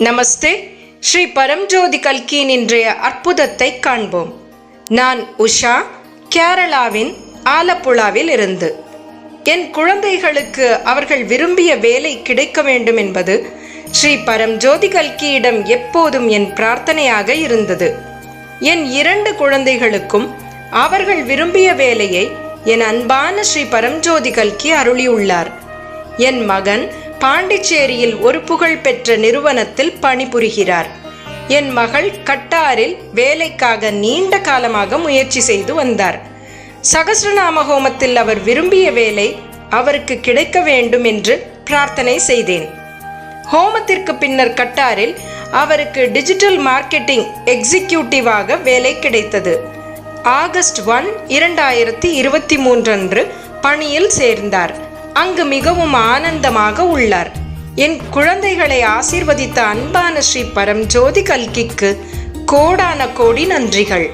நமஸ்தே. ஸ்ரீ பரம்ஜோதி கல்கியின் இன்றைய அற்புதத்தை காண்போம். நான் உஷா கேரளாவின் ஆலப்புழாவில் இருந்து. என் குழந்தைகளுக்கு அவர்கள் விரும்பிய வேலை கிடைக்க வேண்டும் என்பது ஸ்ரீ பரம்ஜோதி கல்கியிடம் எப்போதும் என் பிரார்த்தனையாக இருந்தது. என் இரண்டு குழந்தைகளுக்கும் அவர்கள் விரும்பிய வேலையை என் அன்பான ஸ்ரீ பரம்ஜோதி கல்கி அருளியுள்ளார். என் மகன் பாண்டிச்சேரியில் ஒரு புகழ்பெற்ற நிறுவனத்தில் பணிபுரிகிறார். என் மகள் கட்டாரில் வேலைக்காக நீண்ட காலமாக முயற்சி செய்து வந்தார். சகசிரநாம ஹோமத்தில் அவர் விரும்பிய வேலை அவருக்கு கிடைக்க வேண்டும் என்று பிரார்த்தனை செய்தேன். ஹோமத்திற்கு பின்னர் கட்டாரில் அவருக்கு டிஜிட்டல் மார்க்கெட்டிங் எக்ஸிக்யூட்டிவாக வேலை கிடைத்தது. ஆகஸ்ட் ஒன் இரண்டாயிரத்தி இருபத்தி மூன்றன்று பணியில் சேர்ந்தார். அங்கு மிகவும் ஆனந்தமாக உள்ளார். என் குழந்தைகளை ஆசீர்வதித்த அன்பான ஸ்ரீ பரம் ஜோதி கல்கிக்கு கோடான கோடி நன்றிகள்.